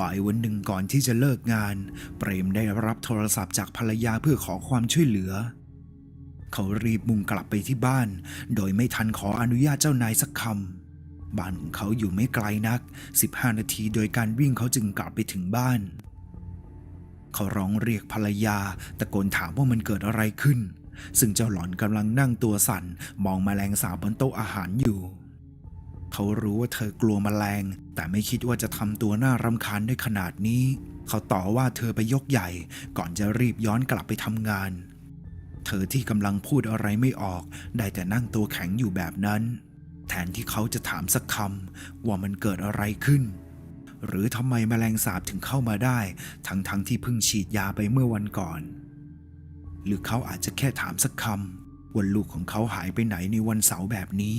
บ่ายวันหนึ่งก่อนที่จะเลิกงาน เปรมได้รับโทรศัพท์จากภรรยาเพื่อขอความช่วยเหลือ เขารีบมุ่งกลับไปที่บ้าน โดยไม่ทันขออนุญาตเจ้านายสักคำบ้านของเขาอยู่ไม่ไกลนัก 15 นาทีโดยการวิ่งเขาจึงกลับไปถึงบ้าน เขาร้องเรียกภรรยา ตะโกนถามว่ามันเกิดอะไรขึ้น ซึ่งเจ้าหลอนกำลังนั่งตัวสั่นมองแมลงสาบบนโต๊ะอาหารอยู่ เขารู้ว่าเธอกลัวแมลง แต่ไม่คิดว่าจะทำตัวน่ารำคาญได้ขนาดนี้ เขาต่อว่าเธอไปยกใหญ่ ก่อนจะรีบย้อนกลับไปทำงาน เธอที่กำลังพูดอะไรไม่ออก ได้แต่นั่งตัวแข็งอยู่แบบนั้น แทนที่เขาจะถามสักคำว่ามันเกิดอะไรขึ้น หรือทำไมแมลงสาบถึงเข้ามาได้ ทั้งๆทที่เพิ่งฉีดยาไปเมื่อวันก่อน หรือเขาอาจจะแค่ถามสักคำว่าลูกของเขาหายไปไหนในวันเสาร์แบบนี้